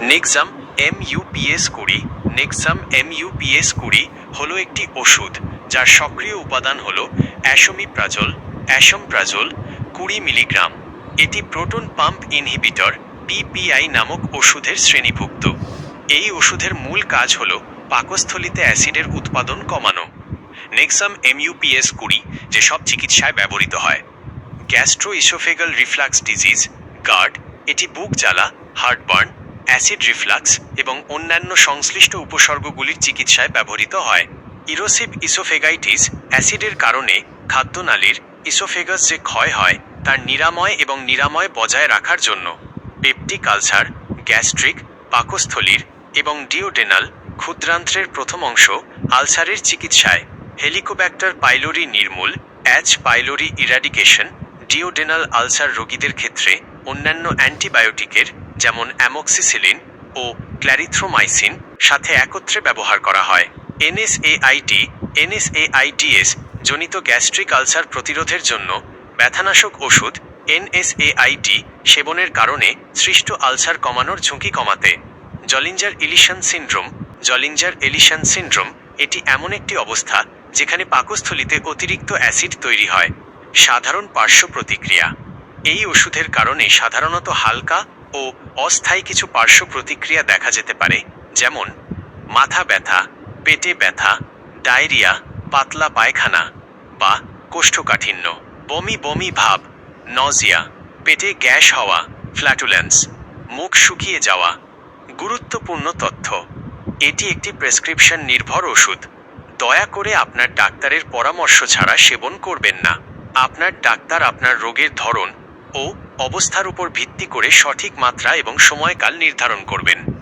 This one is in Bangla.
নেক্সাম এম ইউপিএস কুড়ি, নেক্সাম এম ইউপিএস কুড়ি হলো একটি ওষুধ যার সক্রিয় উপাদান হলো অ্যাশোমিপ্রাজল, অ্যাশোমপ্রাজল কুড়ি মিলিগ্রাম। এটি প্রোটন পাম্প ইনহিবিটর পিপিআই নামক ওষুধের শ্রেণীভুক্ত। এই ওষুধের মূল কাজ হল পাকস্থলিতে অ্যাসিডের উৎপাদন কমানো। নেক্সাম এমইউপিএস কুড়ি যেসব চিকিৎসায় ব্যবহৃত হয়। Gastro oesophageal reflux disease, GERD, এটি বুক জ্বালা, হার্টবার্ন অ্যাসিড রিফ্লাক্স এবং অন্যান্য সংশ্লিষ্ট উপসর্গগুলির চিকিৎসায় ব্যবহৃত হয়। ইরোসিভ ইসোফেগাইটিস অ্যাসিডের কারণে খাদ্যনালীর ইসোফেগাস যে ক্ষয় হয়, তার নিরাময় এবং নিরাময় বজায় রাখার জন্য পেপটিক আলসার, গ্যাস্ট্রিক, পাকস্থলীর এবং ডিওডেনাল ক্ষুদ্রান্ত্রের প্রথম অংশ আলসারের চিকিৎসায়। হেলিকোব্যাক্টার পাইলোরি নির্মূল H pylori eradication duodenal ulcer রোগীদের ক্ষেত্রে অন্যান্য অ্যান্টিবায়োটিকের যেমন অ্যামোক্সিসিলিন ও ক্ল্যারিথ্রোমাইসিন সাথে একত্রে ব্যবহার করা হয়। এনএসএআইটি এনএসএআইটিএস জনিত গ্যাস্ট্রিক আলসার প্রতিরোধের জন্য ব্যথানাশক ওষুধ, এনএসএআইটি সেবনের কারণে সৃষ্ট আলসার কমানোর ঝুঁকি কমাতে। জলিঞ্জার ইলিশন সিন্ড্রোম, জলিঞ্জার এলিশন সিন্ড্রোম এটি এমন একটি অবস্থা যেখানে পাকস্থলিতে অতিরিক্ত অ্যাসিড তৈরি হয়। সাধারণ পার্শ্ব প্রতিক্রিয়া। এই ওষুধের কারণে সাধারণত হালকা ও অস্থায়ী কিছু পার্শ্ব প্রতিক্রিয়া দেখা যেতে পারে, যেমন মাথা ব্যথা, পেটে ব্যথা, ডায়রিয়া, পাতলা পায়খানা বা কোষ্ঠকাঠিন্য, বমি বমি ভাব, নজিয়া, পেটে গ্যাস হওয়া, ফ্ল্যাটুলেন্স, মুখ শুকিয়ে যাওয়া, গুরুত্বপূর্ণ তথ্য। এটি একটি প্রেসক্রিপশন নির্ভর ওষুধ। দয়া করে আপনার ডাক্তারের পরামর্শ ছাড়া সেবন করবেন না। আপনার ডাক্তার আপনার রোগের ধরন ও অবস্থার উপর ভিত্তি করে সঠিক মাত্রা এবং সময়কাল নির্ধারণ করবেন।